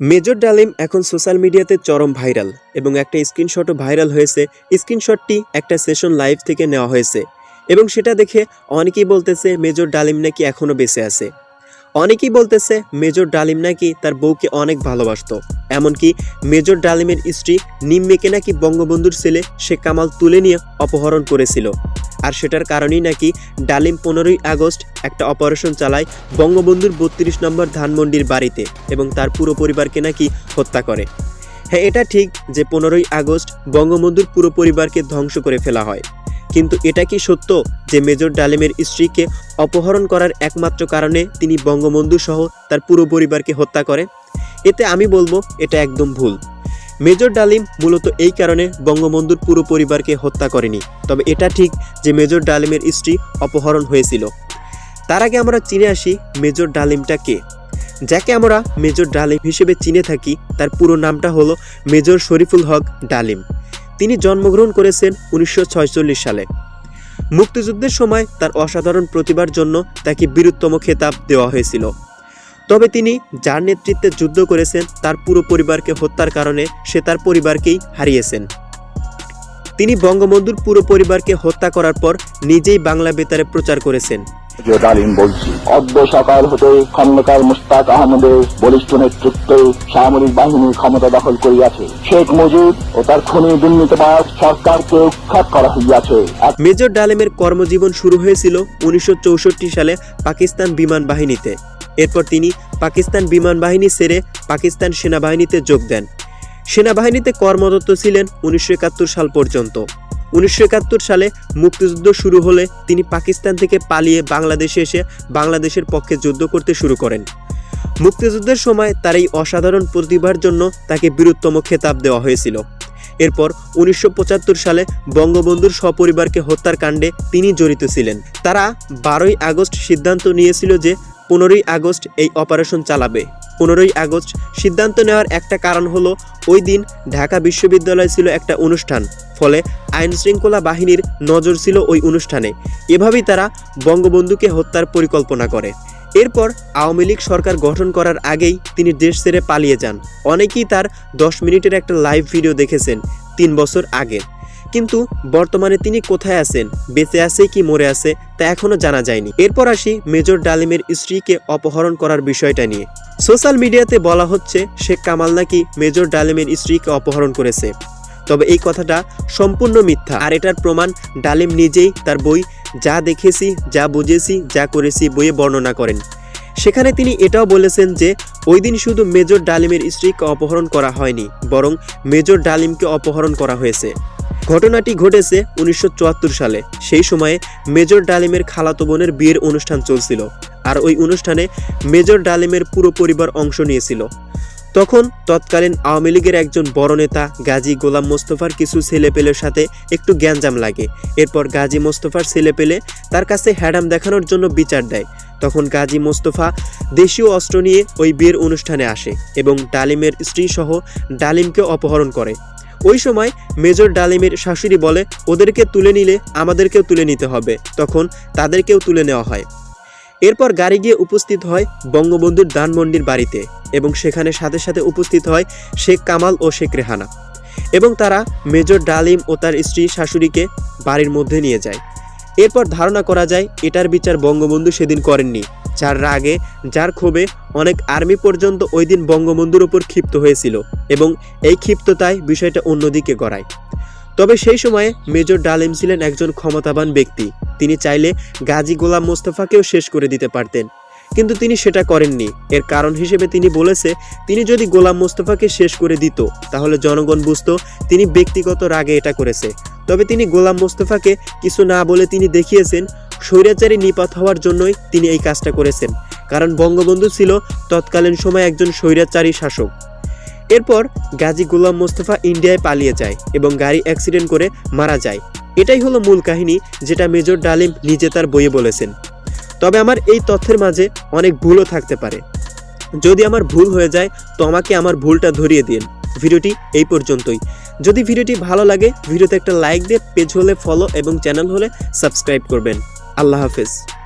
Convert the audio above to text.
Major ডালিম এখন social মিডিয়াতে চরম ভাইরাল এবং একটা স্ক্রিনশটও ভাইরাল হয়েছে। স্ক্রিনশটটি একটা সেশন লাইভ থেকে নেওয়া হয়েছে এবং সেটা দেখে অনেকেই বলতেছে মেজর ডালিম নাকি এখনও বেঁচে আছে। অনেকেই বলতেছে মেজর ডালিম নাকি তার বউকে অনেক ভালোবাসতো। এমনকি মেজর ডালিমের স্ত্রী নিম্মেকে নাকি বঙ্গবন্ধুর ছেলে শেখ কামাল তুলে নিয়ে অপহরণ করেছিল। আর সেটার কারণেই নাকি ডালিম পনেরোই আগস্ট একটা অপারেশন চালায় বঙ্গবন্ধুর বত্রিশ নম্বর ধানমন্ডির বাড়িতে এবং তার পুরো পরিবারকে নাকি হত্যা করে। হ্যাঁ এটা ঠিক যে পনেরোই আগস্ট বঙ্গবন্ধুর পুরো পরিবারকে ধ্বংস করে ফেলা হয়। কিন্তু এটা কি সত্য যে মেজর ডালিমের স্ত্রীকে অপহরণ করার একমাত্র কারণে তিনি বঙ্গবন্ধু সহ তার পুরো পরিবারকে হত্যা করে? এতে আমি বলব এটা একদম ভুল। মেজর ডালিম মূলত এই কারণে বঙ্গবন্ধুর পুরো পরিবারকে হত্যা করেনি। তবে এটা ঠিক যে মেজর ডালিমের স্ত্রী অপহরণ হয়েছিল। তার আগে আমরা চিনে আসি মেজর ডালিমটা কে। যাকে আমরা মেজর ডালিম হিসেবে চিনে থাকি, তার পুরো নামটা হলো মেজর শরীফুল হক ডালিম। তিনি জন্মগ্রহণ করেছেন উনিশশো সালে। মুক্তিযুদ্ধের সময় তার অসাধারণ প্রতিভার জন্য তাকে বীরুত্তম খেতাব দেওয়া হয়েছিল। তবে তিনি যার নেতৃত্বে যুদ্ধ করেছেন তার পুরো পরিবারকে হত্যার কারণে সে তার পরিবারকেই হারিয়েছেন। তিনি বঙ্গবন্ধুর পুরো পরিবারকে হত্যা করার পর নিজেই বাংলা বেতারে প্রচার করেছেন। যে ডালিম বলছি অদ্য সকাল হতে খন্দকার মুস্তাক আহমদের বলিষ্ঠ নেতৃত্বে সামরিক বাহিনী ক্ষমতা দখল করিয়াছে। শেখ মুজিব ও তার খুনি দুর্নীতিবাদ সরকারকে উৎখাত করা হইয়াছে। মেজর ডালিমের কর্মজীবন শুরু হয়েছিল উনিশশো চৌষট্টি সালে পাকিস্তান বিমান বাহিনীতে। এরপর তিনি পাকিস্তান বিমান বাহিনী ছেড়ে পাকিস্তান সেনাবাহিনীতে যোগ দেন। সেনাবাহিনীতে কর্মরত ছিলেন উনিশশো সাল পর্যন্ত। উনিশশো একাত্তর সালে মুক্তিযুদ্ধ শুরু হলে তিনি পাকিস্তান থেকে পালিয়ে বাংলাদেশে এসে বাংলাদেশের পক্ষে যুদ্ধ করতে শুরু করেন। মুক্তিযুদ্ধের সময় তার এই অসাধারণ প্রতিভার জন্য তাকে বীরুত্তম খেতাব দেওয়া হয়েছিল। এরপর উনিশশো পঁচাত্তর সালে বঙ্গবন্ধুর সপরিবারকে হত্যার কাণ্ডে তিনি জড়িত ছিলেন। তারা বারোই আগস্ট সিদ্ধান্ত নিয়েছিল যে পনেরোই আগস্ট এই অপারেশন চালাবে। পনেরোই আগস্ট সিদ্ধান্ত নেওয়ার একটা কারণ হলো, ওই দিন ঢাকা বিশ্ববিদ্যালয় ছিল একটা অনুষ্ঠান, ফলে আইন শৃঙ্খলা বাহিনীর নজর ছিল ওই অনুষ্ঠানে। এভাবেই তারা বঙ্গবন্ধুকে হত্যার পরিকল্পনা করে। এরপর আওয়ামী লীগ সরকার গঠন করার আগেই তিনি দেশ ছেড়ে পালিয়ে যান। অনেকেই তার দশ মিনিটের একটা লাইভ ভিডিও দেখেছেন তিন বছর আগে। কিন্তু বর্তমানে তিনি কোথায় আছেন, বেঁচে আছে কি মরে আছে, তা এখনও জানা যায়নি। এরপর আসি মেজর ডালিমের স্ত্রীকে অপহরণ করার বিষয়টা নিয়ে। সোশ্যাল মিডিয়াতে বলা হচ্ছে, শেখ কামাল নাকি মেজর ডালিমের স্ত্রীকে অপহরণ করেছে। তবে এই কথাটা সম্পূর্ণ মিথ্যা। আর এটার প্রমাণ ডালিম নিজেই তার বই যা দেখেছি, যা বুঝেছি, যা করেছি বইয়ে বর্ণনা করেন। সেখানে তিনি এটাও বলেছেন যে, ওই দিন শুধু মেজর ডালিমের স্ত্রীকে অপহরণ করা হয়নি, বরং মেজর ডালিমকে অপহরণ করা হয়েছে। ঘটনাটি ঘটেছে উনিশশো চুয়াত্তর সালে। সেই সময়ে মেজর ডালিমের খালাতো বোনের বিয়ের অনুষ্ঠান চলছিল আর ওই অনুষ্ঠানে মেজর ডালিমের পুরো পরিবার অংশ নিয়েছিল। তখন তৎকালীন আওয়ামী লীগের একজন বড় নেতা গাজী গোলাম মোস্তফার কিছু ছেলেপেলের সাথে একটু জ্ঞানজাম লাগে। এরপর গাজী মোস্তফার ছেলেপেলে তার কাছে হ্যাডাম দেখানোর জন্য বিচার দেয়। তখন গাজী মোস্তফা দেশীয় অস্ত্র নিয়ে ওই বিয়ের অনুষ্ঠানে আসে এবং ডালিমের স্ত্রী সহ ডালিমকে অপহরণ করে। ওই সময় মেজর ডালিমের শাশুড়ি বলে, ওদেরকে তুলে নিলে আমাদেরকেও তুলে নিতে হবে। তখন তাদেরকেও তুলে নেওয়া হয়। এরপর গাড়ি গিয়ে উপস্থিত হয় বঙ্গবন্ধুর দানমন্ডির বাড়িতে এবং সেখানে সাথে সাথে উপস্থিত হয় শেখ কামাল ও শেখ রেহানা। এবং তারা মেজর ডালিম ও তার স্ত্রী শাশুড়িকে বাড়ির মধ্যে নিয়ে যায়। এরপর ধারণা করা যায়, এটার বিচার বঙ্গবন্ধু সেদিন করেননি, যার রাগে, যার ক্ষোভে অনেক আর্মি পর্যন্ত ওই দিন বঙ্গবন্ধুর ওপর ক্ষিপ্ত হয়েছিল। এবং এই ক্ষিপ্ততায় বিষয়টা অন্যদিকে গড়ায়। তবে সেই সময়ে মেজর ডালিম ছিলেন একজন ক্ষমতাবান ব্যক্তি। তিনি চাইলে গাজী গোলাম মোস্তফাকেও শেষ করে দিতে পারতেন। কিন্তু তিনি সেটা করেননি। এর কারণ হিসেবে তিনি বলেছে, তিনি যদি গোলাম মোস্তফাকে শেষ করে দিত, তাহলে জনগণ বুঝত তিনি ব্যক্তিগত রাগে এটা করেছে। তবে তিনি গোলাম মোস্তফাকে কিছু না বলে তিনি দেখিয়েছেন, স্বৈরাচারী নিপাত হওয়ার জন্যই তিনি এই কাজটা করেছেন। কারণ বঙ্গবন্ধু ছিল তৎকালীন সময় একজন স্বৈরাচারী শাসক। এরপর গাজী গোলাম মোস্তফা ইন্ডিয়ায় পালিয়ে যায় এবং গাড়ি অ্যাক্সিডেন্ট করে মারা যায়। এটাই হলো মূল কাহিনী যেটা মেজর ডালিম নিজে তার বইয়ে বলেছেন। তবে আমার এই তথ্যের মাঝে অনেক ভুলও থাকতে পারে। যদি আমার ভুল হয়ে যায়, তো আমাকে আমার ভুলটা ধরিয়ে দিন। ভিডিওটি এই পর্যন্তই। যদি ভিডিওটি ভালো লাগে, ভিডিওতে একটা লাইক দিয়ে পেজ হলে ফলো এবং চ্যানেল হলে সাবস্ক্রাইব করবেন। আল্লাহ হাফেজ।